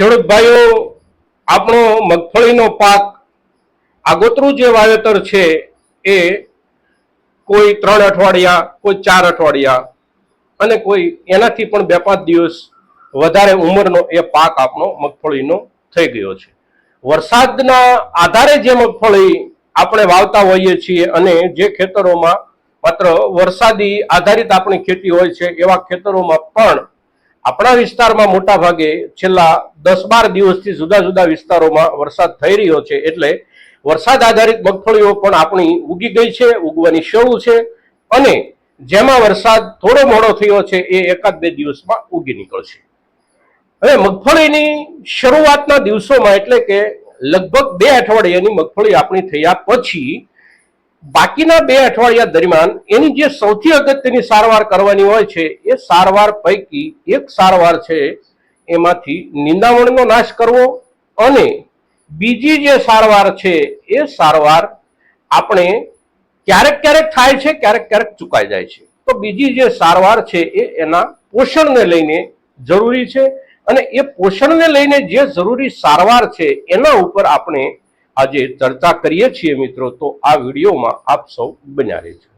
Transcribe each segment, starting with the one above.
ખેડૂત ભાઈઓ, આપણો મગફળીનો પાક આગોતરું જે વાવેતર છે એ કોઈ ત્રણ અઠવાડિયા, કોઈ ચાર અઠવાડિયા અને કોઈ એનાથી પણ બે પાંચ દિવસ વધારે ઉંમરનો એ પાક આપણો મગફળીનો થઈ ગયો છે. વરસાદના આધારે જે મગફળી આપણે વાવતા હોઈએ છીએ અને જે ખેતરોમાં માત્ર વરસાદી આધારિત આપણી ખેતી હોય છે, એવા ખેતરોમાં પણ આપણા વિસ્તારમાં મોટા ભાગે છેલ્લા દસ બાર દિવસથી જુદા જુદા વિસ્તારોમાં વરસાદ થઈ રહ્યો છે એટલે વરસાદ આધારિત મગફળીઓ પણ આપણી ઉગી ગઈ છે, ઉગવાની શરૂ છે અને જેમાં વરસાદ થોડો મોડો થયો છે એ એકાદ બે દિવસમાં ઉગી નીકળશે. હવે મગફળીની શરૂઆતના દિવસોમાં એટલે કે લગભગ બે અઠવાડિયાની મગફળી આપણી થયા પછી બાકીના બે અઠવાડિયા દરમિયાન એની જે સૌથી અગત્યની સારવાર કરવાની હોય છે, એ સારવાર પૈકી એક સારવાર છે, એમાંથી નિંદામણનો નાશ કરવો અને બીજી જે સારવાર છે, એ સારવાર આપણે ક્યારેક ક્યારેક થાય છે, ક્યારેક ક્યારેક ચુકાઈ જાય છે. તો બીજી જે સારવાર છે, એ એના પોષણને લઈને જરૂરી છે અને એ પોષણને લઈને જે જરૂરી સારવાર છે, એના ઉપર આપણે આજે ચર્ચા કરીએ છીએ મિત્રો, તો આ વિડીયોમાં આપ સૌ બન્યા રહેજો.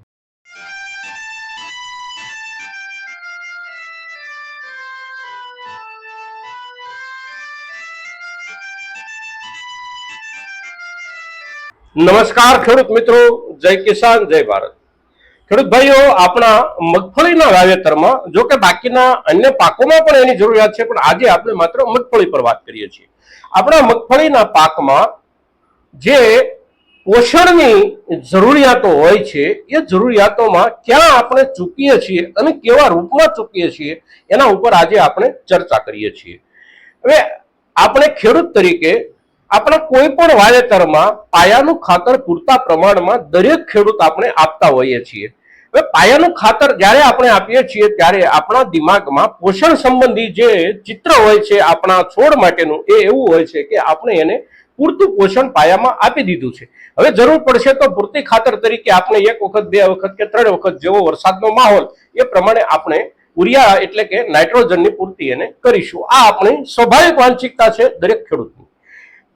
નમસ્કાર, ખેડૂત મિત્રો. જય કિસાન, જય ભારત. ખેડૂત ભાઈઓ, આપણા મગફળીના વાવેતરમાં જો કે બાકીના અન્ય પાકોમાં પણ એની જરૂરિયાત છે, પણ આજે આપણે માત્ર મગફળી પર વાત કરીએ છીએ. આપણા મગફળીના પાકમાં જે પોષણની જરૂરિયાતો હોય છે, એ જરૂરિયાતોમાં ક્યાં આપણે ચૂકીએ છીએ અને કેવા રૂપમાં ચૂકીએ છીએ, એના ઉપર આજે આપણે ચર્ચા કરીએ છીએ. હવે આપણે ખેડૂત તરીકે આપણા કોઈ પણ વાવેતરમાં પાયાનું ખાતર પૂરતા પ્રમાણમાં દરેક ખેડૂત આપણે આપતા હોઈએ છીએ. હવે પાયાનું ખાતર જ્યારે આપણે આપીએ છીએ, ત્યારે આપણા દિમાગમાં પોષણ સંબંધી જે ચિત્ર હોય છે, આપણા છોડ માટેનું, એ એવું હોય છે કે આપણે એને પૂરતું પોષણ પાયામાં આપી દીધું છે. હવે જરૂર પડશે તો પૂરતી ખાતર તરીકે આપણે એક વખત, બે વખત કે ત્રણ વખત જેવો વરસાદનો માહોલ એ પ્રમાણે આપણે ઉરિયા એટલે કે નાઇટ્રોજનની પૂર્તિ એને કરીશું. આ આપણી સ્વાભાવિક વાંચિકતા છે દરેક ખેડૂતની.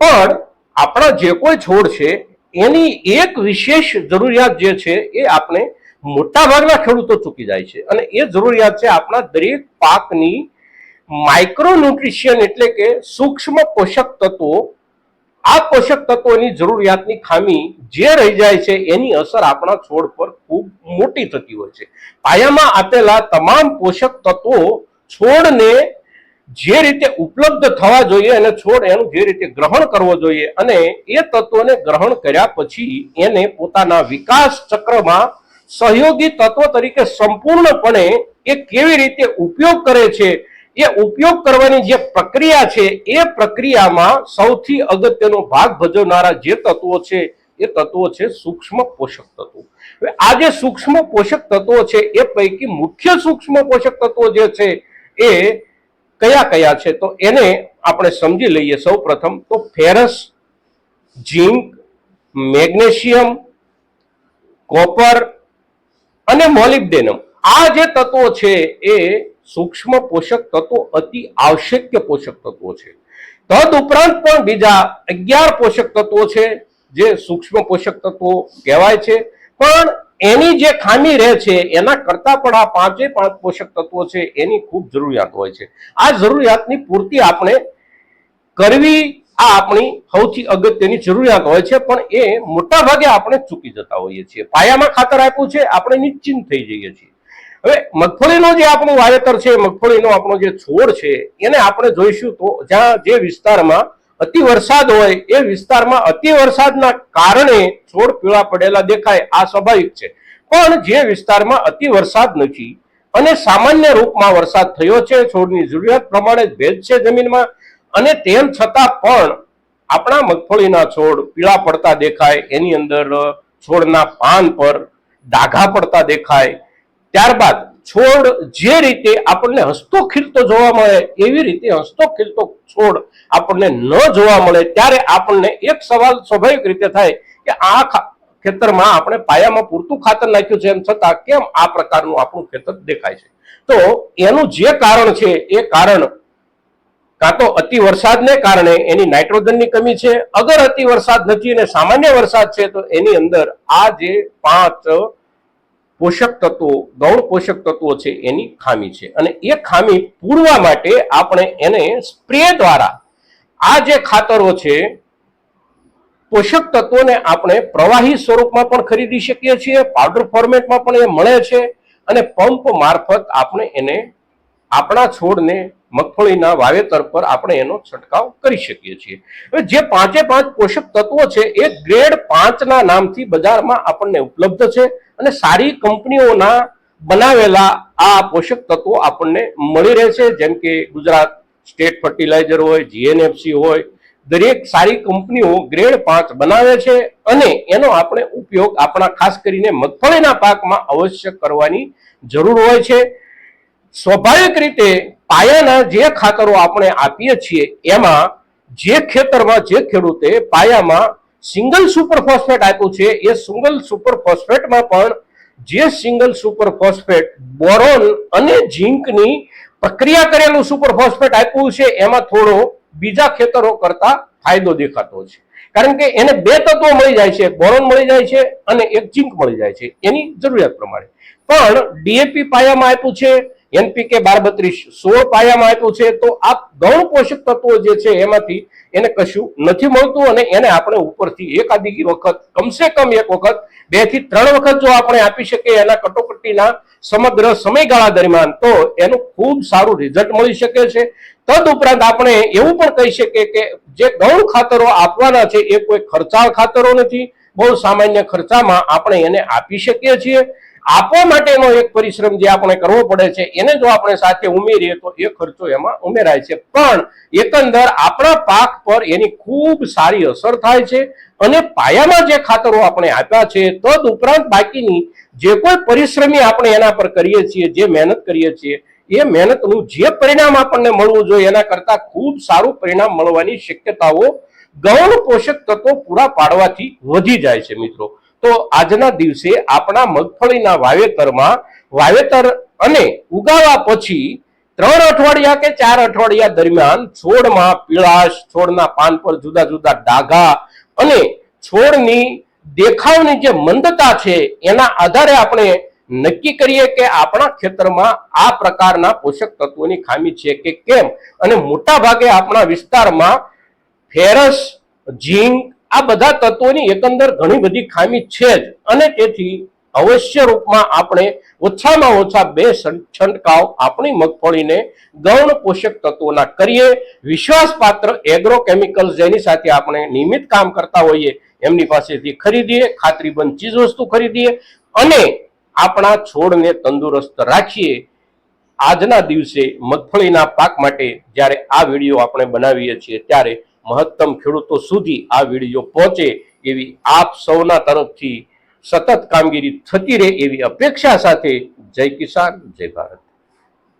પણ આપણા જે કોઈ છોડ છે, એની એક વિશેષ જરૂરિયાત જે છે એ આપણે મોટાભાગના ખેડૂતો ચૂકી જાય છે. અને એ જરૂરિયાત છે આપણા દરેક પાકની માઇક્રોન્યુટ્રિશિયન એટલે કે સૂક્ષ્મ પોષક તત્વો આ પોષક તત્વોની જરૂરિયાતની ખામી જે રહી જાય છે, એની અસર આપણા છોડ પર ખૂબ મોટી થતી હોય છે. પાયામાં આપેલા તમામ પોષક તત્વો છોડને જે રીતે ઉપલબ્ધ થવા જોઈએ અને છોડ એનું જે રીતે ગ્રહણ કરવો જોઈએ અને એ તત્વોને ગ્રહણ કર્યા પછી એને પોતાના વિકાસ ચક્રમાં સહયોગી તત્વ તરીકે સંપૂર્ણપણે એ કેવી રીતે ઉપયોગ કરે છે એ ઉપયોગ કરવાની જે પ્રક્રિયા છે, એ પ્રક્રિયામાં સૌથી અગત્યનો ભાગ ભજવનારા જે તત્વો છે, એ તત્વો છે સૂક્ષ્મ પોષક તત્વો. હવે આ જે સૂક્ષ્મ પોષક તત્વો છે, એ પૈકી મુખ્ય સૂક્ષ્મ પોષક તત્વો જે છે, એ કયા કયા છે? તો એને આપણે સમજી લઈએ સૌ પ્રથમ તો ફેરસ, ઝીંક, મેગ્નેશિયમ, કોપર અને મોલિબ્ડેનમ. આ જે તત્વો છે, એ સૂક્ષ્મ પોષક તત્વો અતિ આવશ્યક પોષક તત્વો છે. તદ ઉપરાંત પણ બીજા અગિયાર પોષક તત્વો છે, જે સૂક્ષ્મ પોષક તત્વો કહેવાય છે. પણ એની જે ખામી રહે છે, એના કરતા પણ આ પાંચે પાંચ પોષક તત્વો છે, એની ખૂબ જરૂરિયાત હોય છે. આ જરૂરિયાતની પૂર્તિ આપણે કરવી આ આપણી સૌથી અગત્યની જરૂરિયાત હોય છે, પણ એ મોટા ભાગે આપણે ચૂકી જતા હોઈએ છીએ. પાયામાં ખાતર આપ્યું છે, આપણે નિશ્ચિંત થઈ જઈએ છીએ. હવે મગફળીનો જે આપણું વાવેતર છે, મગફળીનો આપણો જે છોડ છે, એને આપણે જોઈશું તો જ્યાં જે વિસ્તારમાં અતિ વરસાદ હોય, એ વિસ્તારમાં અતિ વરસાદના કારણે છોડ પીળા પડેલા દેખાય, આ સ્વાભાવિક છે. પણ જે વિસ્તારમાં અતિ વરસાદ નથી અને સામાન્ય રૂપમાં વરસાદ થયો છે, છોડની જરૂરિયાત પ્રમાણે ભેજ છે જમીનમાં, અને તેમ છતાં પણ આપણા મગફળીના છોડ પીળા પડતા દેખાય, એની અંદર છોડના પાન પર ડાઘા પડતા દેખાય ત્યારબાદ છોડ જે રીતે આપણને હસતો ખીલતો જોવા મળે, એવી રીતે હસતો ખીલતો છોડ આપણને ન જોવા મળે, ત્યારે આપણને એક સવાલ સ્વાભાવિક રીતે થાય કે આ ખેતરમાં આપણે પાયામાં પૂરતું ખાતર નાખ્યું છે, એમ છતાં કેમ આ પ્રકારનું આપણું ખેતર દેખાય છે? તો એનું જે કારણ છે, એ કારણ કાં તો અતિ વરસાદને કારણે એની નાઇટ્રોજનની કમી છે, અગર અતિ વરસાદ નથી અને સામાન્ય વરસાદ છે, તો એની અંદર આ જે પાંચ પોષક તત્વો, ગૌણ પોષક તત્વો છે એની ખામી છે. અને એ ખામી પૂરવા માટે આપણે એને સ્પ્રે દ્વારા આ જે ખાતરો છે, પોષક તત્વોને આપણે પ્રવાહી સ્વરૂપમાં પણ ખરીદી શકીએ છીએ, પાવડર ફોર્મેટમાં પણ એ મળે છે, અને પંપ મારફત આપણે એને આપણા છોડને મગફળીના વાવેતર પર આપણે એનો છંટકાવ કરી શકીએ છીએ. હવે જે પાંચે પાંચ પોષક તત્વો છે, એ ગ્રેડ પાંચના નામથી બજારમાં આપણને ઉપલબ્ધ છે અને સારી કંપનીઓના બનાવેલા આ પોષક તત્વો આપણને મળી રહે છે. જેમ કે ગુજરાત સ્ટેટ ફર્ટિલાઇઝર હોય, જીએનએફસી હોય, દરેક સારી કંપનીઓ ગ્રેડ પાંચ બનાવે છે અને એનો આપણે ઉપયોગ આપણા ખાસ કરીને મગફળીના પાકમાં અવશ્ય કરવાની જરૂર હોય છે. સ્વાભાવિક રીતે પાયાના જે ખાતરો આપણે આપીએ છીએ, એમાં જે ખેતરમાં જે ખેડૂતે પાયામાં સિંગલ સુપર ફોસ્ફેટ આપ્યું છે, એ સિંગલ સુપર ફોસ્ફેટમાં પણ જે સિંગલ સુપર ફોસ્ફેટ બોરોન અને ઝીંકની પ્રક્રિયા કરેલું સુપર ફોસ્ફેટ આપ્યું છે, એમાં થોડો બીજા ખેતરો કરતા ફાયદો દેખાતો છે. કારણ કે એને બે તત્વો મળી જાય છે બોરોન મળી જાય છે અને એક ઝીંક મળી જાય છે, એની જરૂરિયાત પ્રમાણે. પણ ડીએપી પાયામાં આપ્યું છે એનપીકે બાર બત્રીસ સોળ પાયામાં આપ્યું છે, તો આ ગૌણ પોષક તત્વો જે છે એમાંથી એને કશું નથી મળતું અને એને આપણે ઉપરથી એકાદી વખત, કમસે કમ એક વખત, બેથી ત્રણ વખત જો આપણે આપી શકીએ એના કટોકટીના સમગ્ર સમયગાળા દરમિયાન, તો એનું ખૂબ સારું રિઝલ્ટ મળી શકે છે. તદ ઉપરાંત આપણે એવું પણ કહી શકીએ કે જે ગૌણ ખાતરો આપવાના છે, એ કોઈ ખર્ચાળ ખાતરો નથી. બહુ સામાન્ય ખર્ચામાં આપણે એને આપી શકીએ છીએ. આપવા માટેનો એક પરિશ્રમ જે આપણે કરવો પડે છે, એને જો આપણે સાથે ઉમેરીએ તો એ ખર્ચો એમાં ઉમેરાય છે. પણ એકંદર આપણા પાક પર એની ખૂબ સારી અસર થાય છે અને પાયામાં જે ખાતરો આપણે આપ્યા છે, તદ ઉપરાંત બાકીની જે કોઈ પરિશ્રમી આપણે એના પર કરીએ છીએ, જે મહેનત કરીએ છીએ, એ મહેનતનું જે પરિણામ આપણને મળવું જોઈએ, એના કરતાં ખૂબ સારું પરિણામ મળવાની શક્યતાઓ ગૌણ પોષક તત્વો પૂરા પાડવાથી વધી જાય છે મિત્રો. તો આજના દિવસે આપણા મગફળીના વાવેતરમાં વાવેતર અને ઉગાવા પછી ત્રણ અઠવાડિયા કે ચાર અઠવાડિયા દરમિયાન છોડમાં પીળાશ, છોડના પાન પર જુદા જુદા ડાઘા અને છોડની દેખાવની જે મંદતા છે એના આધારે આપણે નક્કી કરીએ કે આપણા ખેતરમાં આ પ્રકારના પોષક તત્વોની ખામી છે કે કેમ? અને મોટા ભાગે આપણા વિસ્તારમાં ફેરસ, ઝીંક આ બધા તત્વોની એકંદર ઘણી બધી ખામી છે જ. અને તેથી અવશ્ય રૂપમાં આપણે ઓછામાં ઓછા બે છંટકાવ આપણી મગફળીને ગૌણ પોષક તત્વોના કરીએ. વિશ્વાસપાત્ર એગ્રો કેમિકલ્સ જેની સાથે આપણે નિયમિત કામ કરતા હોઈએ, એમની પાસેથી ખરીદીએ, ખાતરીબંધ ચીજ વસ્તુ ખરીદીએ અને આપણા છોડને તંદુરસ્ત રાખીએ. આજના દિવસે મગફળીના પાક માટે જ્યારે આ વીડિયો આપણે બનાવીએ છીએ, ત્યારે મહત્તમ ખેડૂતો સુધી આ વીડિયો પહોંચે એવી આપ સૌના તરફથી સતત કામગીરી થતી રહે એવી અપેક્ષા સાથે જય કિસાન, જય ભારત.